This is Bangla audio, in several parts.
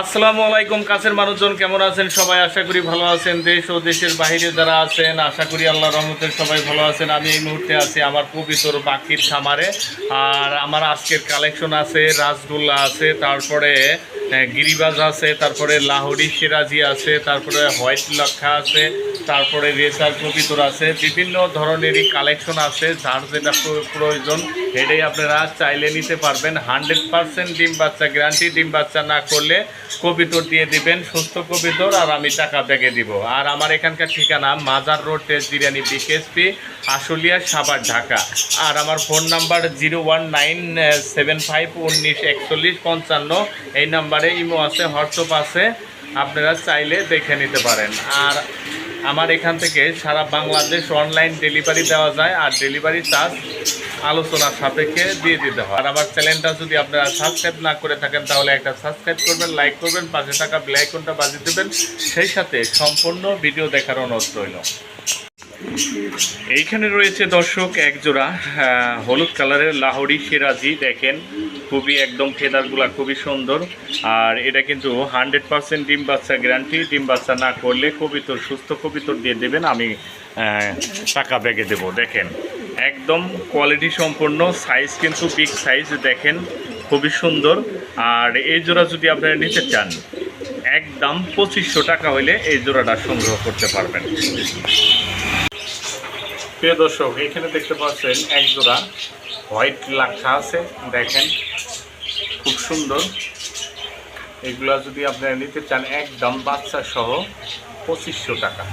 আসসালামু আলাইকুম, কাছের মানুষজন কেমন আছেন? সবাই আশা করি ভালো আছেন। দেশ ও দেশের বাইরে যারা আছেন, আশা করি আল্লাহ রহমতের সবাই ভালো আছেন। আমি এই মুহূর্তে আছি আমার পবিত্র পাখির খামারে। আর আমার আজকের কালেকশন আছে, রাসগোল্লা আছে, তারপরে গিরিবাজ আছে, তারপরে লাহোরি সিরাজি আছে, তারপরে হোয়াইট লক্ষা আছে, তারপরে রেসার কবিতর আছে, বিভিন্ন ধরনেরই কালেকশন আছে, যার যেটা প্রয়োজন এটাই আপনারা চাইলে নিতে পারবেন। হান্ড্রেড পার্সেন্ট ডিম বাচ্চা গ্যারান্টি ডিম বাচ্চা না করলে কবিতর দিয়ে দিবেন, সুস্থ কবিতর, আর আমি টাকা ব্যাগে দিব। আর আমার এখানকার ঠিকানা, Mazar road taste biryani BKSP Ashulia Savar Dhaka. আর আমার phone number zero one nine seven five, উনিশ, একচল্লিশ, পঞ্চান্ন, এই নাম্বারে ইমো আছে, হোয়াটসঅ্যাপ আছে, আপনারা চাইলে দেখে নিতে পারেন। আর আমার এখান থেকে সারা বাংলাদেশ অনলাইন ডেলিভারি দেওয়া যায়, আর ডেলিভারি চার্জ আলোচনার সাপেক্ষে দিয়ে দিতে হয়। আর আমার চ্যানেলটা যদি আপনারা সাবস্ক্রাইব না করে থাকেন, তাহলে একটা সাবস্ক্রাইব করবেন, লাইক করবেন, পাশে থাকা ব্ল্যাকনটা বাজিয়ে দেবেন, সেই সাথে সম্পূর্ণ ভিডিও দেখার অনুরোধ রইল। এইখানে রয়েছে দর্শক এক জোড়া হলুদ কালারের লাহোরি সেরাজি দেখেন, খুবই একদম ফেদারগুলা খুবই সুন্দর। আর এটা কিন্তু হান্ড্রেড পার্সেন্ট ডিম বাচ্চা গ্যারান্টি, ডিম বাচ্চা না করলে কবিতর, সুস্থ কবিতর দিয়ে দেবেন, আমি টাকা ব্যাগে দেবো, দেখেন। একদম কোয়ালিটি সম্পূর্ণ, সাইজ কিন্তু বিগ সাইজ, দেখেন, খুবই সুন্দর। আর এই জোড়া যদি আপনারা নিতে চান, একদম পঁচিশশো টাকা হইলে এই জোড়াটা সংগ্রহ করতে পারবেন। প্রিয় দর্শক, এখানে দেখতে পাচ্ছেন এক জোড়া হোয়াইট লাক্ষা আছে। দেখেন, খুব সুন্দর। এগুলা যদি আপনারা নিতে চান, একদম বাচ্চা সহ পঁচিশশো টাকা।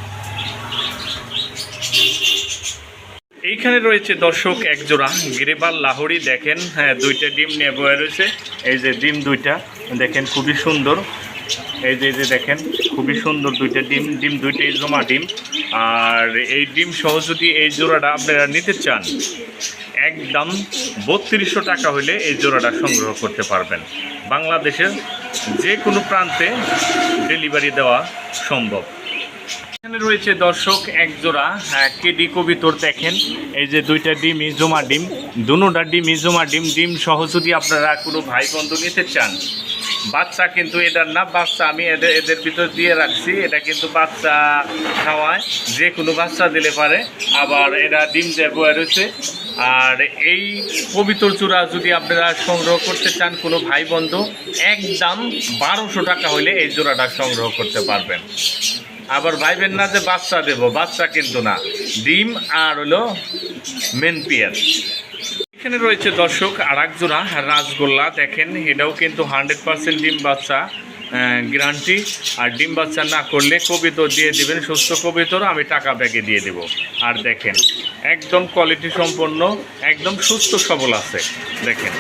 এইখানে রয়েছে দর্শক এক জোড়া গ্রেবাল লাহোরি। দেখেন হ্যাঁ দুইটা ডিম নিয়ে বয়ে রয়েছে। এই যে ডিম দুইটা, দেখেন, খুবই সুন্দর। এই যে যে দেখেন খুবই সুন্দর দুইটা ডিম ডিম দুইটাই জমা ডিম। আর এই ডিম সহ যদি এই জোড়াটা আপনারা নিতে চান একদম বত্রিশশো টাকা হলে এই জোড়াটা সংগ্রহ করতে পারবেন। বাংলাদেশের যে কোনো প্রান্তে ডেলিভারি দেওয়া সম্ভব। এখানে রয়েছে দর্শক এক জোড়া হ্যাঁ, কেডি কবিতর দেখেন। এই যে দুইটা ডিম ইজোমা ডিম দুনোটা ডিম ইজোমা ডিম ডিম সহ যদি আপনারা কোনো ভাই বন্ধু নিতে চান বাচ্চা কিন্তু এটার না, বাচ্চা আমি এদের এদের ভিতর দিয়ে রাখছি। এটা কিন্তু বাচ্চা খাওয়ায়, যে কোনো বাচ্চা দিলে পারে। আবার এরা ডিম দেয় রয়েছে। আর এই পবিত্র চূড়া যদি আপনারা সংগ্রহ করতে চান, কোনো ভাই বন্ধু, একদম বারোশো টাকা হলে এই জোড়াটা সংগ্রহ করতে পারবেন। আবার ভাইবেন না যে বাচ্চা দেব, বাচ্চা কিন্তু না। ডিম আর হলো মেন পিয়ার এখানে রয়েছে দর্শক আর এক জোড়া রাসগোল্লা। দেখেন এটাও কিন্তু হান্ড্রেড পার্সেন্ট ডিম বাচ্চা। গ্যারান্টি আর ডিম বাচ্চা না করলে কবিতর দিয়ে দিবেন, সুস্থ কবিতর আমি টাকা ব্যাগে দিয়ে দেব। আর দেখেন, একদম কোয়ালিটি সম্পন্ন, একদম সুস্থ সবল আছে, দেখেন।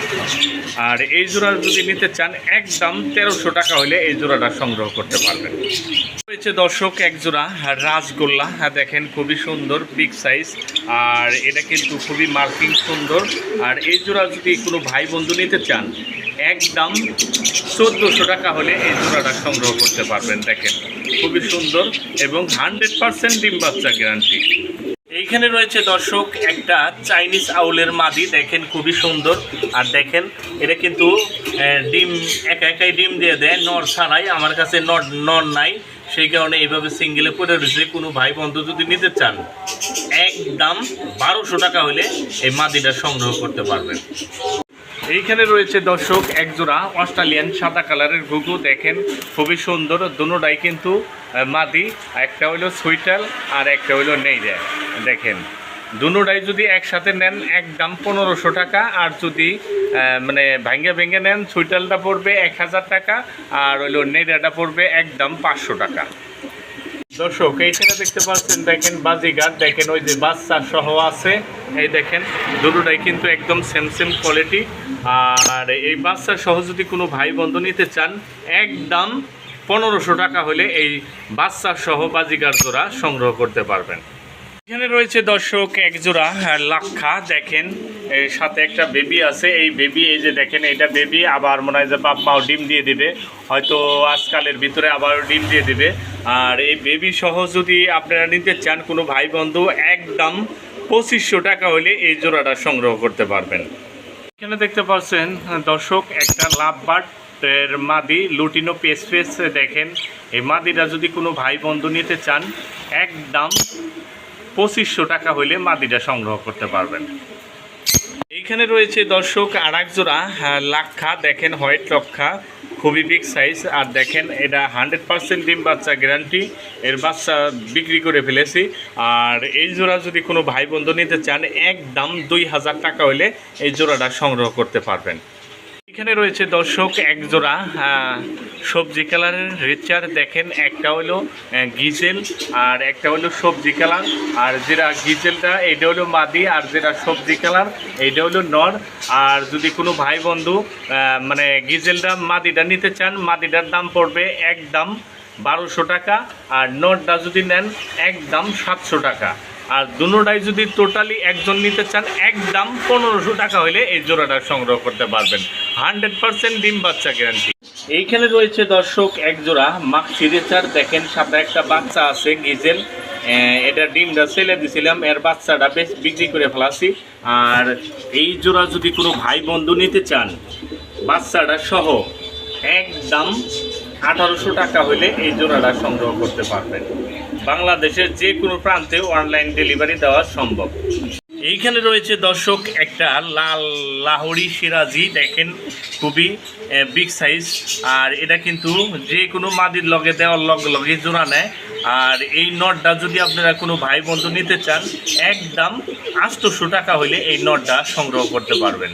আর এই জোড়া যদি নিতে চান, একদম তেরোশো টাকা হলে এই জোড়াটা সংগ্রহ করতে পারবেন। রয়েছে দর্শক, এক জোড়া, রাসগোল্লা। হ্যাঁ দেখেন, খুবই সুন্দর বিগ সাইজ আর এটা কিন্তু খুবই মার্কিং সুন্দর। আর এই জোড়া যদি কোনো ভাই বন্ধু নিতে চান একদম চোদ্দোশো টাকা হলে এই জোড়াটা সংগ্রহ করতে পারবেন, দেখেন। খুবই সুন্দর এবং হান্ড্রেড পার্সেন্ট ডিম বাচ্চা গ্যারান্টি এইখানে রয়েছে দর্শক, একটা চাইনিজ আউলের মাদি, দেখেন খুবই সুন্দর। আর দেখেন, এটা কিন্তু ডিম, একা একাই ডিম দিয়ে দেয়, নর ছাড়াই, আমার কাছে নর নর নাই। সেই কারণে এইভাবে সিঙ্গেলে পড়ে রয়েছে, কোনো ভাই বন্ধু যদি নিতে চান, একদম বারোশো টাকা হলে এই মাদিটা সংগ্রহ করতে পারবেন। এইখানে রয়েছে দর্শক একজোড়া অস্ট্রেলিয়ান সাদা কালারের ঘুঘু। দেখেন, খুবই সুন্দর। দুটোটাই কিন্তু মাদি। একটা হইল সুইটাল আর একটা হইল নেইরা দেখেন দুটোটাই যদি একসাথে নেন, একদম পনেরোশো টাকা। আর যদি মানে ভাঙ্গে ভেঙে নেন, সুইটালটা পড়বে এক হাজার টাকা। আর হইল নেইরাটা পড়বে একদম পাঁচশো টাকা। দর্শক এইখানে দেখতে পাচ্ছেন, দেখেন বাজিগার, দেখেন ওই যে বাচ্চা সহ আছে। এই দেখেন, দুটোটাই কিন্তু একদম সেম সেম কোয়ালিটি আর এই বাচ্চা সহ যদি কোনো ভাই বন্ধু নিতে চান, একদম পনেরোশো টাকা হলে এই বাচ্চা সহ বাজিগার জোড়া সংগ্রহ করতে পারবেন। এখানে রয়েছে দর্শক, এক জোড়া লাক্ষা, দেখেন এর সাথে একটা বেবি আছে। এই বেবি এই যে দেখেন, এটা বেবি আবার মনে হয় যে বাপ মাও ডিম দিয়ে দিবে। হয়তো আজকালের ভিতরে আবার ডিম দিয়ে দিবে। আর এই বেবি সহ যদি আপনারা নিতে চান কোনো ভাই বন্ধু একদম পঁচিশশো টাকা হলে এই জোড়াটা সংগ্রহ করতে পারবেন। এখানে দেখতে পাচ্ছেন, দর্শক, একটা লাভ বার্ড নটের মাদি, লুটিনো পেস পেস, দেখেন, এই মাদিটা যদি কোনো ভাই বন্ধু নিতে চান, একদম পঁচিশশো টাকা হইলে মাদিটা সংগ্রহ করতে পারবেন। এইখানে রয়েছে দর্শক আর এক জোড়া হ্যাঁ, লাক্ষা দেখেন হোয়াইট লক্ষা খুবই বিগ সাইজ আর দেখেন এটা হান্ড্রেড পার্সেন্ট ডিম বাচ্চা গ্যারান্টি এর বাচ্চা বিক্রি করে ফেলেছি। আর এই জোড়া যদি কোনো ভাই বন্ধু নিতে চান এক দাম দুই হাজার টাকা হলে এই জোড়াটা সংগ্রহ করতে পারবেন। এখানে রয়েছে দর্শক এক জোড়া সবজি কালারের রিচার। দেখেন, একটা হলো গিজেল আর একটা হলো সবজি কালার। আর যেটা গিজেলটা, এটা হলো মাদি আর যেটা সবজি কালার এইটা হলো নর। আর যদি কোনো ভাই বন্ধু মানে গিজেলটা মাদিটা নিতে চান, মাদিটার দাম পড়বে একদম বারোশো টাকা। আর নটটা যদি নেন, একদম সাতশো টাকা। আর দুটাই যদি টোটালি একজন নিতে চান, একদম পনেরোশো টাকা হলে এই জোড়াটা সংগ্রহ করতে পারবেন। হান্ড্রেড পার্সেন্ট ডিম বাচ্চা গ্যারান্টি এইখানে রয়েছে দর্শক এক জোড়া মাক সিরেচার। দেখেন, সামনে একটা বাচ্চা আছে, গিজেল। এটা ডিমটা ছেলে দিছিলাম, এর বাচ্চাটা বেশ বিক্রি করে ফেলাছি। আর এই জোড়া যদি কোনো ভাই বন্ধু নিতে চান, বাচ্চাটা সহ একদম আঠারোশো টাকা হলে এই জোড়াটা সংগ্রহ করতে পারবেন। বাংলাদেশের যে কোনো প্রান্তে অনলাইন ডেলিভারি দেওয়া সম্ভব। এইখানে রয়েছে দর্শক, একটা লাল লাহোরি সিরাজি, দেখেন খুবই বিগ সাইজ আর এটা কিন্তু যে কোনো মাদির লগে দেওয়ার লগ, লগে জোড়া নেয়। আর এই নটটা যদি আপনারা কোনো ভাই বন্ধু নিতে চান, একদম আটশোশো টাকা হলে এই নটটা সংগ্রহ করতে পারবেন।